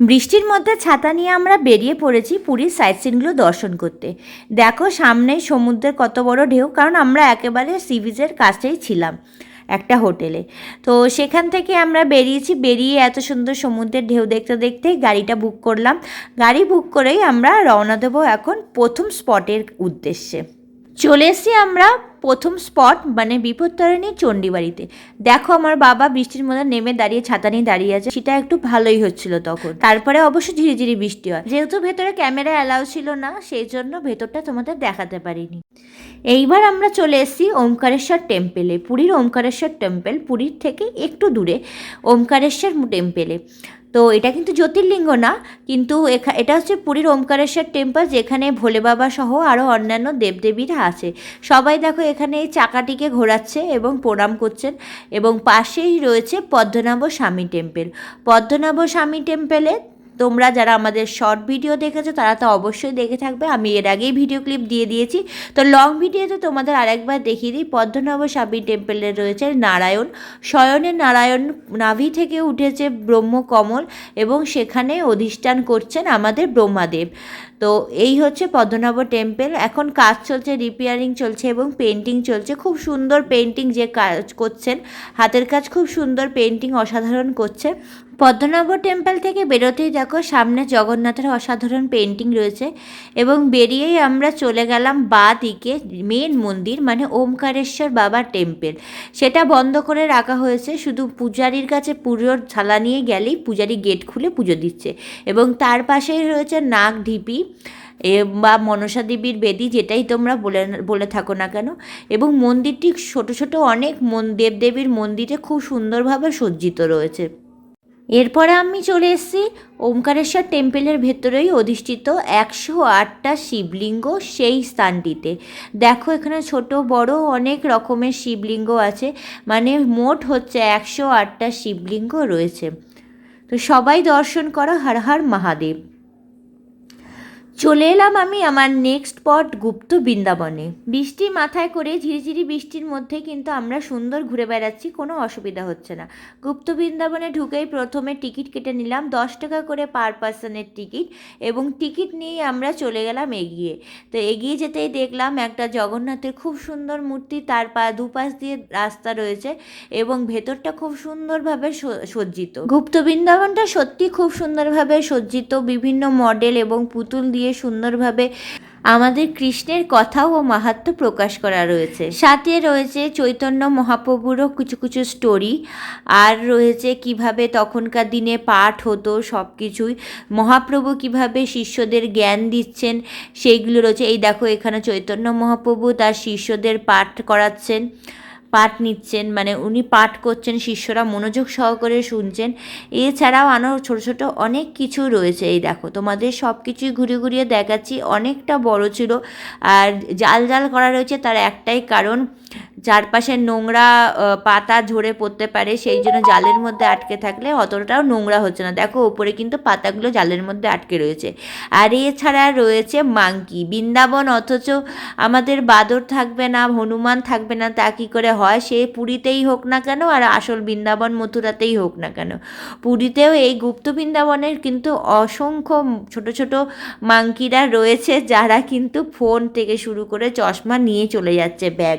বৃষ্টির মধ্যে ছাতা নিয়ে আমরা বেরিয়ে পড়েছি পুরীর সাইট সিনগুলো দর্শন করতে। দেখো সামনে সমুদ্রের কত বড় ঢেউ, কারণ আমরা একেবারে সি বিচের কাছেই ছিলাম একটা হোটেলে তো সেখান থেকে আমরা বেরিয়েছি, বেরিয়ে এত সুন্দর সমুদ্রের ঢেউ দেখতে দেখতে গাড়িটা বুক করলাম। গাড়ি বুক করেই আমরা রওনা দেবো এখন প্রথম স্পটের উদ্দেশ্যে। চলে এসেছি আমরা প্রথম স্পট মানে বিপত্তারিণী চণ্ডীবাড়িতে। দেখো আমার বাবা বৃষ্টির মধ্যে নেমে দাঁড়িয়ে, ছাতা নিয়ে দাঁড়িয়ে আছে। সেটা একটু ভালোই হচ্ছিল তখন। তারপরে অবশ্য ঝিরিঝিরি বৃষ্টি হয়। যেহেতু ভেতরে ক্যামেরা অ্যালাউ ছিল না সেই জন্য ভেতরটা তোমাদের দেখাতে পারিনি। এইবার আমরা চলে এসেছি ওমকারেশ্বর টেম্পেলে পুরীর ওমকারেশ্বর টেম্পেল পুরীর থেকে একটু দূরে, ওমকারেশ্বর টেম্পেলে তো এটা কিন্তু জ্যোতির্লিঙ্গ না, কিন্তু এটা হচ্ছে পুরীর ওমকারেশ্বর টেম্পল যেখানে ভোলে বাবা সহ আরও অন্যান্য দেবদেবীরা আছে। সবাই দেখো এখানে এই চাকাটিকে ঘোরাচ্ছে এবং প্রণাম করছেন এবং পাশেই রয়েছে পদ্মনাভ স্বামী টেম্পেল পদ্মনাভ স্বামী টেম্পলে তোমরা যারা আমাদের শর্ট ভিডিও দেখেছ, তারা তো অবশ্যই দেখে থাকবে। আমি এর আগেই ভিডিও ক্লিপ দিয়ে দিয়েছি। তো লং ভিডিওতে তোমাদের আরেকবার দেখিয়ে দিই। পদ্মনাভ স্বামী টেম্পলে রয়েছে নারায়ণ। শয়নে নারায়ণ নাভি থেকে উঠেছে ব্রহ্মকমল এবং সেখানে অধিষ্ঠান করছেন আমাদের ব্রহ্মাদেব। তো এই হচ্ছে পদ্মনাভ টেম্পল এখন কাজ চলছে রিপেয়ারিং চলছে এবং পেন্টিং চলছে। খুব সুন্দর পেন্টিং যে কাজ করছেন, হাতের কাজ খুব সুন্দর পেন্টিং অসাধারণ করছে। পদ্মনাভ টেম্পল থেকে বেরোতেই দেখো সামনে জগন্নাথের অসাধারণ পেন্টিং রয়েছে এবং বেরিয়েই আমরা চলে গেলাম বা দিকে মেন মন্দির মানে ওমকারেশ্বর বাবার টেম্পল সেটা বন্ধ করে রাখা হয়েছে, শুধু পূজারীর কাছে পুজোর থালা নিয়ে গেলেই পূজারি গেট খুলে পুজো দিচ্ছে। এবং তার পাশেই রয়েছে নাগ ঢিপি বা মনসা দেবীর বেদি যেটাই তোমরা বলে বলে থাকো না কেন, এবং মন্দিরটি ছোট ছোট অনেক মন, দেবদেবীর মন্দিরে খুব সুন্দরভাবে সজ্জিত রয়েছে। এরপরে আমি চলে এসেছি ওমকারেশ্বর টেম্পেলের ভেতরেই অধিষ্ঠিত একশো আটটা শিবলিঙ্গ সেই স্থানটিতে। দেখো এখানে ছোট, বড় অনেক রকমের শিবলিঙ্গ আছে মানে মোট হচ্ছে একশো আটটা শিবলিঙ্গ রয়েছে। তো সবাই দর্শন করো, হর হর মহাদেব। চলে এলাম আমি আমার নেক্সট স্পট গুপ্ত বৃন্দাবনে। বৃষ্টি মাথায় করে ঝিরিঝিরি বৃষ্টির মধ্যে কিন্তু আমরা সুন্দর ঘুরে বেড়াচ্ছি, কোনো অসুবিধা হচ্ছে না। গুপ্ত বৃন্দাবনে ঢুকেই প্রথমে টিকিট কেটে নিলাম, দশ টাকা করে পার পার্সনের টিকিট এবং টিকিট নিয়ে আমরা চলে গেলাম এগিয়ে। তো এগিয়ে যেতেই দেখলাম একটা জগন্নাথের খুব সুন্দর মূর্তি, তার পা দুপাশ দিয়ে রাস্তা রয়েছে এবং ভেতরটা খুব সুন্দরভাবে সজ্জিত। গুপ্ত বৃন্দাবনটা সত্যি খুব সুন্দরভাবে সজ্জিত, বিভিন্ন মডেল এবং পুতুল দিয়ে সুন্দরভাবে আমাদের কৃষ্ণের কথা ও মাহাত্ম্য প্রকাশ করা রয়েছে। সাথে রয়েছে চৈতন্য মহাপ্রভুরও কিছু কিছু স্টোরি আর রয়েছে কীভাবে তখনকার দিনে পাঠ হতো সব কিছুই মহাপ্রভু কীভাবে শিষ্যদের জ্ঞান দিচ্ছেন সেইগুলো রয়েছে। এই দেখো এখানে চৈতন্য মহাপ্রভু তার শিষ্যদের পাঠ করাচ্ছেন। পাঠ নিচ্ছেন মানে উনি পাঠ করছেন, শিষ্যরা মনোযোগ সহকারে শুনছেন। এছাড়াও আরও ছোটো ছোটো অনেক কিছু রয়েছে। এই দেখো, তোমাদের সব কিছুই ঘুরিয়ে ঘুরিয়ে দেখাচ্ছি। অনেকটা বড় ছিল। আর জাল জাল করা রয়েছে, তার একটাই কারণ চারপাশে নোংরা পাতা ঝরে পড়তে পারে, সেই জন্য জালের মধ্যে আটকে থাকলে অতটাও নোংরা হচ্ছে না। দেখো ওপরে কিন্তু পাতাগুলো জালের মধ্যে আটকে রয়েছে। আর এছাড়া রয়েছে মাংকি বৃন্দাবন অথচ আমাদের বাদর থাকবে না, হনুমান থাকবে না, তা কী করে হয়? সে পুরীতেই হোক না কেন, আর আসল বৃন্দাবন মথুরাতেই হোক না কেন। পুরীতেও এই গুপ্ত বৃন্দাবনের কিন্তু অসংখ্য ছোট ছোট মাংকিরা রয়েছে, যারা কিন্তু ফোন থেকে শুরু করে চশমা নিয়ে চলে যাচ্ছে ব্যাগ।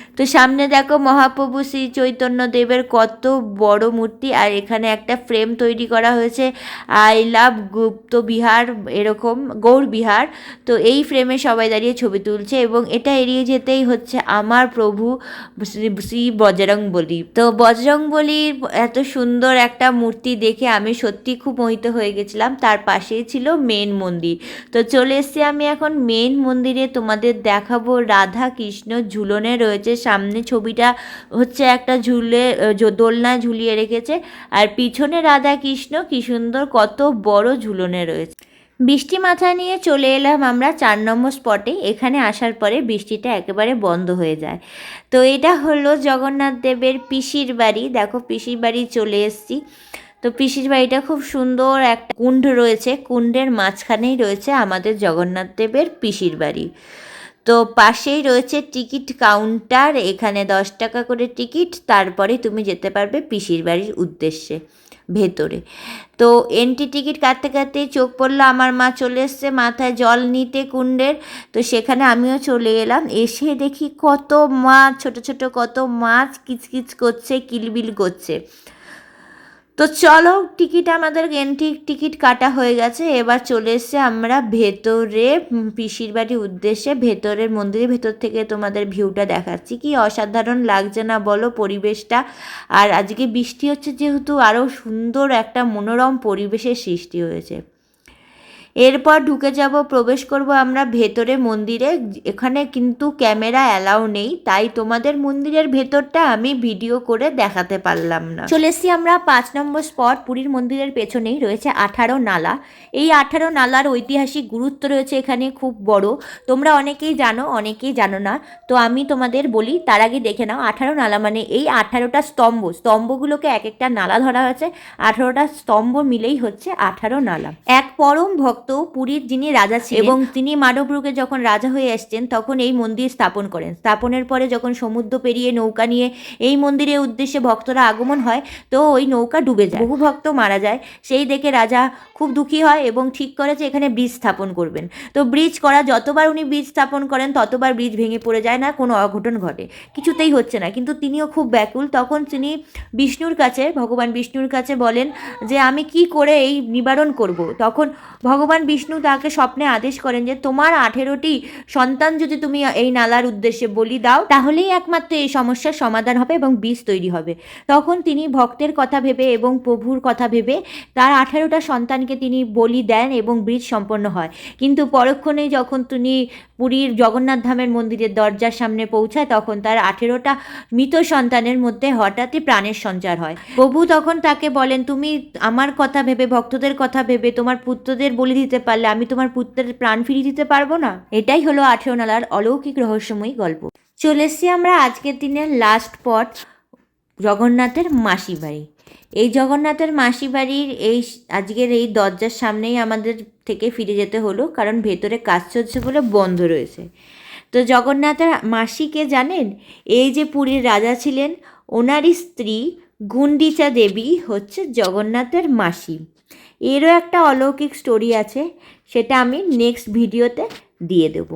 তো সামনে দেখো মহাপ্রভু শ্রী চৈতন্য দেবের কত বড় মূর্তি, আর এখানে একটা ফ্রেম তৈরি করা হয়েছে। আই লাভ গুপ্ত বিহার, এরকম গৌর বিহার। তো এই ফ্রেমে সবাই দাঁড়িয়ে ছবি তুলছে এবং এটা এড়িয়ে যেতেই হচ্ছে আমার প্রভু শ্রী বজরং বলি তো বজরং বলির এত সুন্দর একটা মূর্তি দেখে আমি সত্যি খুব মোহিত হয়ে গেছিলাম। তার পাশেই ছিল মেন মন্দির। তো চলে এসেছি আমি এখন মেন মন্দিরে। তোমাদের দেখাবো রাধা কৃষ্ণ ঝুলনে রয়েছে সামনে ছবিটা হচ্ছে একটা ঝুলে আহ, জ- দোলনা ঝুলিয়ে রেখেছে। আর পিছনে রাধা কৃষ্ণ কি সুন্দর কত বড় ঝুলনে রয়েছে। বৃষ্টি মাথা নিয়ে চলে এলাম আমরা চার নম্বর স্পটে। এখানে আসার পরে বৃষ্টিটা একেবারে বন্ধ হয়ে যায়। তো এটা হলো জগন্নাথ দেবের পিসির বাড়ি। দেখো পিসির বাড়ি চলে এসেছি। তো পিসির বাড়িটা খুব সুন্দর একটা কুণ্ড রয়েছে। কুণ্ডের মাঝখানেই রয়েছে আমাদের জগন্নাথ দেবের পিসির বাড়ি। তো পাশেই রয়েছে টিকিট কাউন্টার, এখানে দশ টাকা করে টিকিট, তারপরে তুমি যেতে পারবে পিসির বাড়ির উদ্দেশ্যে, ভেতরে। তো এন্ট্রি টিকিট কাটতে কাটতেই চোখ পড়ল, আমার মা চলে এসছে মাথায় জল নিতে কুণ্ডের, তো সেখানে আমিও চলে এলাম, এসে দেখি কত মাছ, ছোট ছোট কত মাছ, কিচকিচ করছে, কিলবিল করছে। তো চলো, টিকিট আমাদের এন্ট্রি টিকিট কাটা হয়ে গেছে। এবার চলে এসছে আমরা ভেতরে পিসির বাড়ির উদ্দেশ্যে ভেতরের মন্দিরের ভেতর থেকে তোমাদের ভিউটা দেখাচ্ছি। কি অসাধারণ লাগছে না বলো পরিবেশটা? আর আজকে বৃষ্টি হচ্ছে যেহেতু আরও সুন্দর একটা মনোরম পরিবেশের সৃষ্টি হয়েছে। এরপর ঢুকে যাব, প্রবেশ করব আমরা ভেতরে মন্দিরে। এখানে কিন্তু ক্যামেরা অ্যালাউ নেই, তাই তোমাদের মন্দিরের ভেতরটা আমি ভিডিও করে দেখাতে পারলাম না। চলে এসছি আমরা পাঁচ নম্বর স্পট, পুরীর মন্দিরের পেছনেই রয়েছে আঠারো নালা। এই আঠারো নালার ঐতিহাসিক গুরুত্ব রয়েছে এখানে, খুব বড়। তোমরা অনেকেই জানো অনেকেই জানো না। তো আমি তোমাদের বলি, তার আগে দেখে নাও, আঠারো নালা মানে এই আঠারোটা স্তম্ভ। স্তম্ভগুলোকে এক একটা নালা ধরা হয়েছে। আঠারোটা স্তম্ভ মিলেই হচ্ছে আঠারো নালা। এক পরম ভক্ত পুরীর যিনি রাজা ছিলেন এবং তিনি মানবরূপে যখন রাজা হয়ে এসছেন তখন এই মন্দির স্থাপন করেন। স্থাপনের পরে যখন সমুদ্র পেরিয়ে নৌকা নিয়ে এই মন্দিরের উদ্দেশ্যে ভক্তরা আগমন হয় তো ওই নৌকা ডুবে যায়। বহু ভক্ত মারা যায়। সেই দেখে রাজা খুব দুঃখী হয় এবং ঠিক করে যে এখানে ব্রিজ স্থাপন করবেন। তো ব্রিজ করা যতবার উনি ব্রিজ স্থাপন করেন ততবার ব্রিজ ভেঙে পড়ে যায় না কোনো অঘটন ঘটে। কিছুতেই হচ্ছে না। কিন্তু তিনিও খুব ব্যাকুল। তখন তিনি বিষ্ণুর কাছে ভগবান বিষ্ণুর কাছে বলেন যে আমি কি করে এই নিবারণ করব? তখন ভগবান বিষ্ণু তাকে স্বপ্নে আদেশ করেন যে তোমার আঠেরোটি সন্তান যদি তুমি এই নালার উদ্দেশ্যে বলি দাও, তাহলেই একমাত্র এই সমস্যার সমাধান হবে এবং বীজ তৈরি হবে। তখন তিনি ভক্তের কথা ভেবে এবং প্রভুর কথা ভেবে তার আঠেরোটা সন্তানকে তিনি বলি দেন এবং বীজ সম্পন্ন হয়। কিন্তু পরক্ষণেই যখন তিনি পুরীর জগন্নাথ ধামের মন্দিরের দরজার সামনে পৌঁছায়, তখন তার আঠেরোটা মৃত সন্তানের মধ্যে হঠাৎই প্রাণের সঞ্চার হয়। প্রভু তখন তাকে বলেন, তুমি আমার কথা ভেবে, ভক্তদের কথা ভেবে, তোমার পুত্রদের বলি দিতে পারলে আমি তোমার পুত্রের প্রাণ ফিরিয়ে দিতে পারব না? এটাই হলো আঠেরো নালার অলৌকিক রহস্যময়ী গল্প। চলে এসছি আমরা আজকের দিনের লাস্ট পট জগন্নাথের মাসি বাড়ি। এই জগন্নাথের মাসি বাড়ির এই আজকের এই দরজার সামনেই আমাদের থেকে ফিরে যেতে হলো, কারণ ভেতরে কাজ চলছে বলে বন্ধ রয়েছে। তো জগন্নাথের মাসিকে জানেন? এই যে পুরীর রাজা ছিলেন, ওনারই স্ত্রী গুন্ডিচা দেবী হচ্ছে জগন্নাথের মাসি। এরও একটা অলৌকিক স্টোরি আছে সেটা আমি নেক্সট ভিডিওতে দিয়ে দেবো।